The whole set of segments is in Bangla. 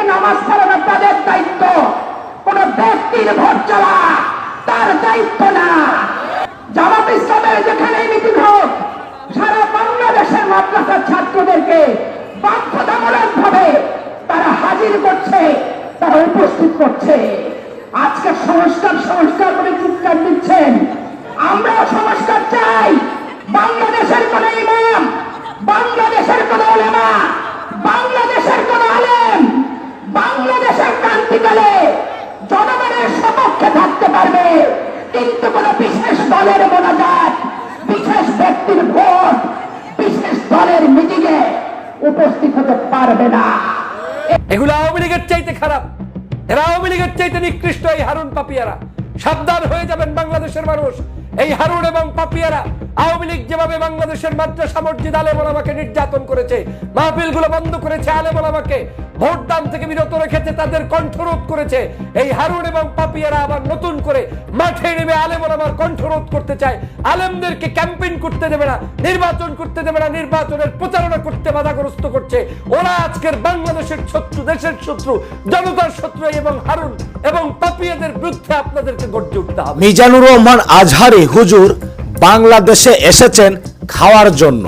থেকে নামাজ পড়ানো তাদের দায়িত্ব। কোন ব্যক্তির ভোট চলা তার দায়িত্ব না। জামাত ইসলামের যেখানে মিটিং হোক, সারা বাংলাদেশের মাদ্রাসার ছাত্রদেরকে পারবে না। এগুলো আওয়ামী লীগের চাইতে খারাপ। এরা আওয়ামী লীগের চাইতে নিকৃষ্ট এই হারুন পাপিয়ারা। সাবধান হয়ে যাবেন বাংলাদেশের মানুষ। এই হারুন এবং পাপিয়ারা আওয়ামী লীগ যেভাবে বাংলাদেশের মাদ্রাসা মসজিদ আলেম নির্যাতন করেছে মাহফিলগুলো বন্ধ করেছে আলেম ভোট দান থেকে বিরত রেখেছে তাদের কণ্ঠরোধ করেছে, এই হারুন এবং পাপিয়ারা আবার নতুন করে মাঠে নেমে আলেম কণ্ঠরোধ করতে চায়। আলেমদেরকে ক্যাম্পেইন করতে দেবে না, নির্বাচন করতে দেবে না, নির্বাচনের প্রচারণা করতে বাধাগ্রস্ত করছে। ওরা আজকের বাংলাদেশের শত্রু, দেশের শত্রু, জনতার শত্রু এবং হারুন এবং পাপিয়াদের বিরুদ্ধে আপনাদেরকে গর্জে উঠতে হবে। মিজানুর রহমান আজহারি, হুজুর বাংলাদেশে এসেছেন খাওয়ার জন্য।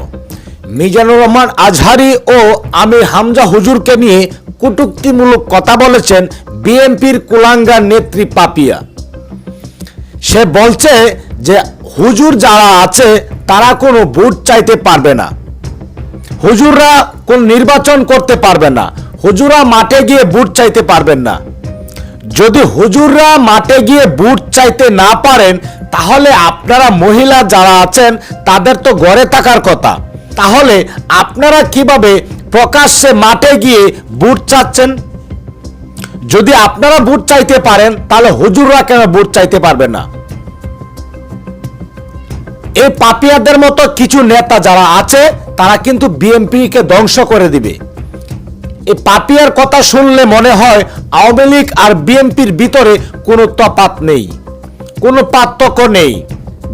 মিজানুর রহমান আজহারি ও আমির হামজা হুজুরকে নিয়ে কটূক্তিমূলক কথা বলেছেন বিএনপির কুলাঙ্গার নেত্রী পাপিয়া। সে বলছে যে, হুজুর যারা আছে, তারা কোনো ভোট চাইতে পারবে না। হুজুররা কোন নির্বাচন করতে পারবে না। হুজুরা মাঠে গিয়ে ভোট চাইতে পারবেন না। যদি হুজুররা মাঠে গিয়ে বুট চাইতে না পারেন তাহলে আপনারা মহিলা যারা আছেন, তাদের তো ঘরে থাকার কথা। তাহলে আপনারা কীভাবে প্রকাশ্যে মাঠে গিয়ে বুট চাচ্ছেন? যদি আপনারা বুট চাইতে পারেন, তাহলে হুজুররা কেন বুট চাইতে পারবে না? এই পাপিয়াদের মতো কিছু নেতা যারা আছে, তারা কিন্তু বিএনপিকে ধ্বংস করে দিবে। এই পাপিয়ার কথা শুনলে মনে হয় আওয়ামী লীগ আর বিএনপির ভিতরে কোনো তফাত নেই। কোনো পার্থক্য নেই।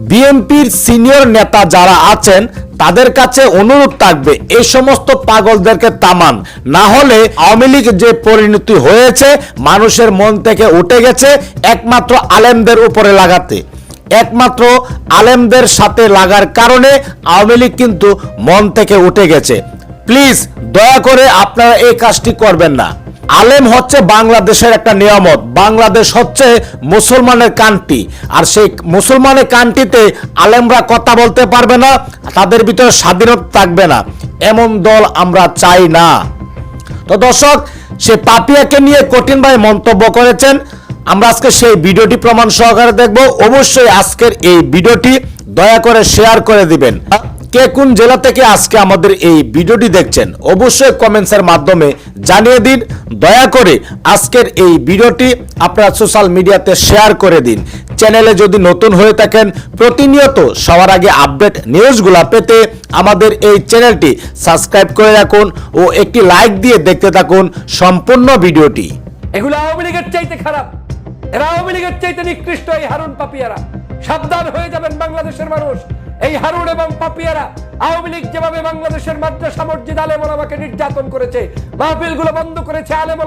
বিএনপির সিনিয়র নেতা যারা আছেন, তাদের কাছে অনুরোধ থাকবে এই সমস্ত পাগলদেরকে তামান না হলে আওয়ামী লীগ যে পরিণতি হয়েছে, মানুষের মন থেকে উঠে গেছে একমাত্র আলেমদের উপরে লাগাতে। একমাত্র আলেমদের সাথে লাগার কারণে আওয়ামী লীগ কিন্তু মন থেকে উঠে গেছে। প্লিজ, দয়া করে আপনারা এই কাজটি করবেন না। আলেম হচ্ছে বাংলাদেশের একটা নিয়ামত। বাংলাদেশ হচ্ছে মুসলমানের কান্টি আর সেই মুসলমানের কান্টিতে আলেমরা কথা বলতে পারবে না, তাদের ভিতরে স্বাধীনতা থাকবে না। এমন দল আমরা চাই না। তো দর্শক, সে পাপিয়াকে নিয়ে কঠিনভাবে মন্তব্য করেছেন। আমরা আজকে সেই ভিডিওটি প্রমাণ সহকারে দেখব। অবশ্যই আজকের এই ভিডিওটি দয়া করে শেয়ার করে দিবেন। কে কোন জেলা থেকে আজকে আমাদের এই ভিডিওটি দেখছেন, অবশ্যই কমেন্টসের মাধ্যমে জানিয়ে দিন। দয়া করে আজকের এই ভিডিওটি আপনারা সোশ্যাল মিডিয়াতে শেয়ার করে দিন। চ্যানেলে যদি নতুন হয়ে থাকেন, প্রতিনিয়ত সবার আগে আপডেট নিউজগুলো পেতে আমাদের এই চ্যানেলটি সাবস্ক্রাইব করে রাখুন ও একটি লাইক দিয়ে দেখতে থাকুন সম্পূর্ণ ভিডিওটি। এগুলো আওয়ামী লীগের চাইতে খারাপ। এরা আওয়ামী লীগের চাইতে নিকৃষ্ট এই হারুন পাপিয়ারা। সাবধান হয়ে যাবেন বাংলাদেশের মানুষ। এই হারুন এবং পাপিয়ারা আওয়ামী লীগ যেভাবে বাংলাদেশের মাদ্রাসা মসজিদ আলেমলামাকে নির্যাতন করেছে মাহফিলগুলো বন্ধ করেছে আলেম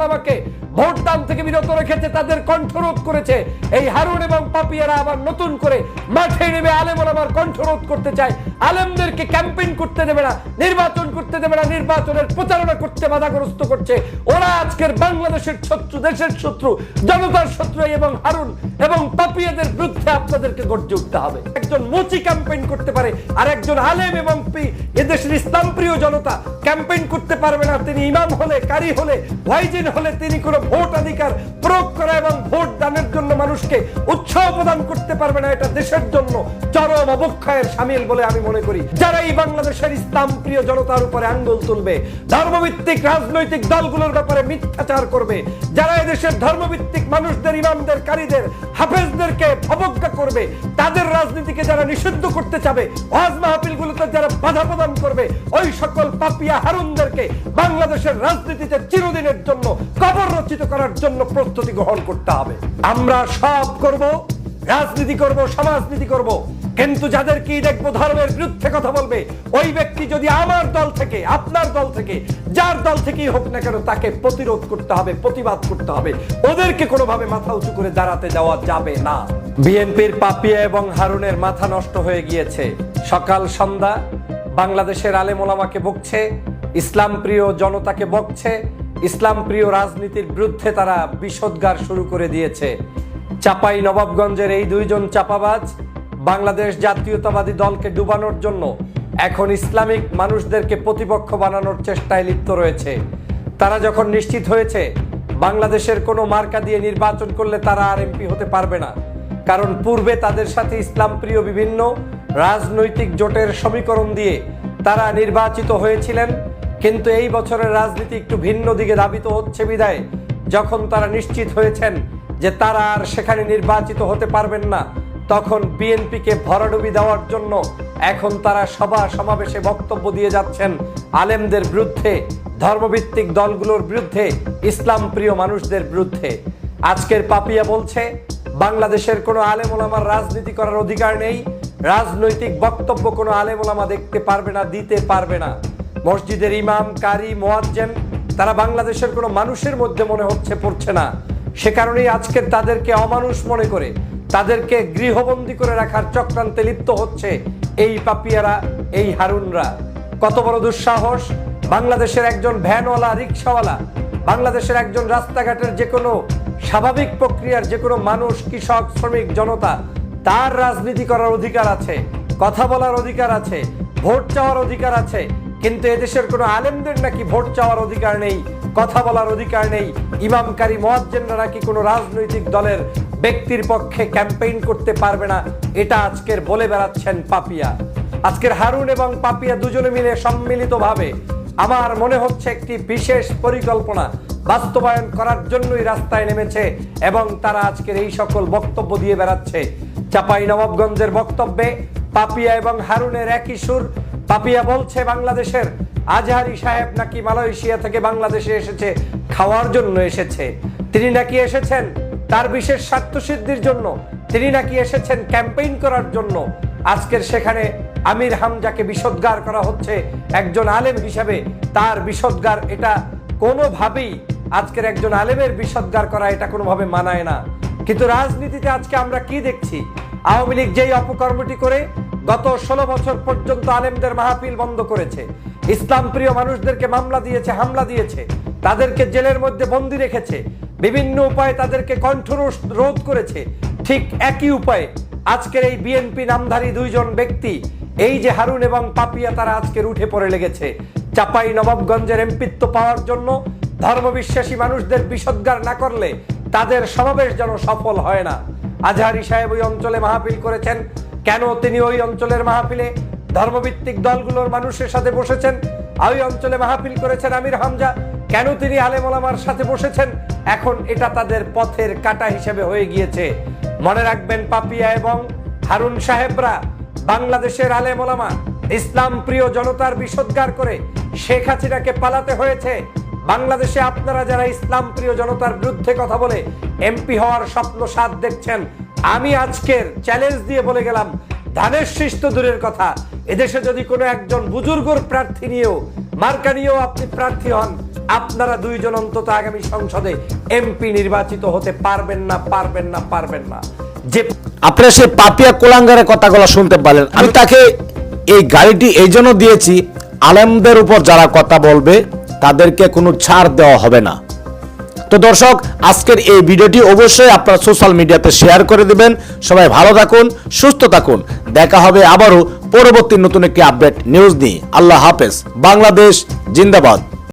ওলামাকে ভোট দান থেকে বিরত রেখেছে, তাদের কণ্ঠরোধ করেছে। এই হারুন এবং পাপিয়ারা আবার নতুন করে মাঠে নেমে আলেম ওলামার কণ্ঠরোধ করতে চায়। আলেমদেরকে ক্যাম্পেইন করতে দেবে না, নির্বাচন করতে দেবে না, নির্বাচনের প্রচারণা করতে বাধাগ্রস্ত করছে। ওরা আজকের বাংলাদেশের শত্রু, দেশের শত্রু, জনতার শত্রু এবং হারুন এবং পাপিয়াদের বিরুদ্ধে আপনাদেরকে গর্জে উঠতে হবে। একজন মুচি ক্যাম্পেইন করতে পারে, আর একজন আলেম এবং পি- এদেশের ইসলাম প্রিয় জনতা ক্যাম্পেইন করতে পারবে না। তিনি ইমাম হলে, কারি হলে ওয়াইজিন হলে তিনি কোনো ভোট অধিকার মানুষকে উৎসাহ প্রদান করতে পারবে না এটা দেশের জন্য চরম অবক্ষয়ের সামিল বলে আমি মনে করি। যারা এই বাংলাদেশের ইসলাম প্রিয় জনতার উপরে আঙ্গুল তুলবে, ধর্মভিত্তিক রাজনৈতিক দলগুলোর ব্যাপারে মিথ্যাচার করবে, যারা এদেশের ধর্মভিত্তিক মানুষদের, ইমামদের, কারীদের, হাফেজদেরকে অবজ্ঞা করবে, তাদের রাজনীতিকে যারা নিষিদ্ধ করতে চাবে, ওয়াজ মাহফিলগুলোতে যারা বাধা প্রদান করবে, ওই সকল পাপিয়া হারুনদেরকে বাংলাদেশের রাজনীতিতে চিরদিনের জন্য কবর রচিত করার জন্য প্রস্তুতি গ্রহণ করতে হবে। আমরা সব করব, রাজনীতি করব, সমাজনীতি করব। কিন্তু যাদেরকে দেখব ধর্মের বিরুদ্ধে কথা বলবে, ওই ব্যক্তি যদি আমার দল থেকে, আপনার দল থেকে, যার দল থেকেই হোক না কেন তাকে প্রতিরোধ করতে হবে, প্রতিবাদ করতে হবে। ওদেরকে কোনোভাবে মাথা উঁচু করে দাঁড়াতে দেওয়া যাবে না। বিএনপির পাপিয়া এবং হারুনের মাথা নষ্ট হয়ে গিয়েছে। সকাল সন্ধ্যা বাংলাদেশের আলেম ওলামাকে বকছে ইসলাম প্রিয় জনতাকে বকছে, ইসলাম প্রিয় রাজনীতির বিরুদ্ধে তারা বিষোদ্গার শুরু করে দিয়েছে। চাপাই নবাবগঞ্জের এই দুইজন চাপাবাজ বাংলাদেশ জাতীয়তাবাদী দলকে ডুবানোর জন্য এখন ইসলামিক মানুষদেরকে প্রতিপক্ষ বানানোর চেষ্টায় লিপ্ত রয়েছে। তারা যখন নিশ্চিত হয়েছে বাংলাদেশের কোনো মার্কা দিয়ে নির্বাচন করলে তারা আর এমপি হতে পারবে না, কারণ পূর্বে তাদের সাথে ইসলাম প্রিয় বিভিন্ন রাজনৈতিক জোটের সমীকরণ দিয়ে তারা নির্বাচিত হয়েছিলেন, কিন্তু এই বছরের রাজনীতি একটু ভিন্ন দিকে ধাবিত হচ্ছে বিদায়, যখন তারা নিশ্চিত হয়েছেন যে তারা আর সেখানে নির্বাচিত হতে পারবেন না। তখন বিএনপিকে ভরাডুবি দেওয়ার জন্য এখন তারা সভা সমাবেশে বক্তব্য দিয়ে যাচ্ছেন আলেমদের বিরুদ্ধে, ধর্মভিত্তিক দলগুলোর বিরুদ্ধে, ইসলাম প্রিয় মানুষদের বিরুদ্ধে। আজকের পাপিয়া বলছে, বাংলাদেশের কোনো আলেম ওলামার রাজনীতি করার অধিকার নেই, রাজনৈতিক বক্তব্য কোনো আলেম ওলামা দেখতে পারবে না, দিতে পারবে না। মসজিদের ইমাম, কারি, মোয়াজ্জেন, তারা বাংলাদেশের কোনো মানুষের মধ্যে মনে হচ্ছে পড়ছে না। সে কারণেই আজকে তাদেরকে অমানুষ মনে করে, তাদেরকে গৃহবন্দী করে রাখার চক্রান্তে লিপ্ত হচ্ছে এই পাপিয়ারা, এই হারুনরা। কত বড় দুঃসাহস, বাংলাদেশের একজন ভ্যানওয়ালা রিক্সাওয়ালা বাংলাদেশের একজন রাস্তাঘাটের যে কোনো স্বাভাবিক প্রক্রিয়ার যে কোনো মানুষ, কৃষক, শ্রমিক, জনতা, তার রাজনীতি করার অধিকার আছে, কথা বলার অধিকার আছে, ভোট চাওয়ার অধিকার আছে, কিন্তু এদেশের কোনো আলেমদের নাকি ভোট চাওয়ার অধিকার নেই? কথা বলার অধিকার নেই। ইমামকারী মহাজ্জেনরা কি কোনো রাজনৈতিক দলের ব্যক্তির পক্ষে ক্যাম্পেইন করতে পারবে না? এটা আজকের বলে বেড়াচ্ছেন পাপিয়া। আজকের হারুন এবং পাপিয়া দুজনে মিলে সম্মিলিতভাবে আমার মনে হচ্ছে একটি বিশেষ পরিকল্পনা বাস্তবায়ন করার জন্যই রাস্তায় নেমেছে এবং তারা আজকের এই সকল বক্তব্য দিয়ে বেড়াচ্ছে। চাপাই নবাবগঞ্জের বক্তব্যে পাপিয়া এবং হারুনের একই সুর পাপিয়া বলছে, বাংলাদেশের আজহারি সাহেব নাকি মালয়েশিয়া থেকে বাংলাদেশে এসেছে, খাওয়ার জন্য এসেছে। তিনি নাকি এসেছেন তার বিশেষ স্বার্থ সিদ্ধির জন্য। তিনি নাকি এসেছেন ক্যাম্পেইন করার জন্য। আজকের সেখানে আমির হামজাকে বিষোদ্গার করা হচ্ছে একজন আলেম হিসাবে। তার বিষোদ্গার এটা কোনোভাবেই আজকের একজন আলেমের বিষোদ্গার করা এটা কোনোভাবে মানায় না। কিন্তু রাজনীতিতে আজকে আমরা কি দেখছি? আওয়ামী লীগ যেই অপকর্মটি করে গত ষোলো বছর পর্যন্ত আলেমদের মাহফিল বন্ধ করেছে। ইসলাম প্রিয় মানুষদেরকে মামলা দিয়েছে, হামলা দিয়েছে। তাদেরকে জেলের মধ্যে বন্দি রেখেছে। বিভিন্ন উপায়ে তাদেরকে কণ্ঠরোষ রোধ করেছে। ঠিক একই উপায়ে আজকের এই বিএনপি নামধারী দুইজন ব্যক্তি, এই যে হারুন এবং পাপিয়া, তারা আজকের উঠে পড়ে লেগেছে। চাপাই নবাবগঞ্জের এমপিত্ব পাওয়ার জন্য ধর্মবিশ্বাসী মানুষদের বিষোদ্গার না করলে তাদের সমাবেশ যেন সফল হয় না। আজহারি সাহেব ওই অঞ্চলে মাহফিল করেছেন। কেন তিনি ওই অঞ্চলের মাহফিলে ধর্মভিত্তিক দলগুলোর মানুষের সাথে বসেছেন? ওই অঞ্চলে মাহফিল করেছেন আমির হামজা। কেন তিনি আলেম ওলামার সাথে বসেছেন? এখন এটা তাদের পথের কাটা হিসেবে হয়ে গিয়েছে। মনে রাখবেন পাপিয়া এবং হারুন সাহেবরা বাংলাদেশের আলেম ওলামা, ইসলাম প্রিয় জনতার বিষোদ্গার করে শেখ হাসিনাকে পালাতে হয়েছে। বাংলাদেশে আপনারা যারা ইসলাম প্রিয় জনতার বিরুদ্ধে কথা বলে এমপি হওয়ার স্বপ্ন সাথ দেখছেন, আমি আজকের চ্যালেঞ্জ দিয়ে বলে গেলাম, ধানের শীষ তো দূরের কথা। এদেশে যদি কোনো একজন বুজুর্গর প্রার্থী নিয়েও, মার্কা নিয়েও আপনি প্রার্থী হন, আপনারা দুইজন অন্তত আগামী সংসদে এমপি নির্বাচিত হতে পারবেন না পারবেন না পারবেন না। যে আপনারা সেই পাপিয়া কোলাঙ্গারের কথাগুলো শুনতে পারলেন। আমি তাকে এই গাড়িটি এই জন্য দিয়েছি, আলেমদের উপর যারা কথা বলবে তাদেরকে কোনো ছাড় দেওয়া হবে না। তো দর্শক, আজকের এই ভিডিওটি অবশ্যই আপনারা সোশ্যাল মিডিয়াতে শেয়ার করে দেবেন। সবাই ভালো থাকুন, সুস্থ থাকুন। দেখা হবে আবারও পরবর্তী নতুন একটি আপডেট নিউজ নিয়ে। আল্লাহ হাফেজ। বাংলাদেশ জিন্দাবাদ।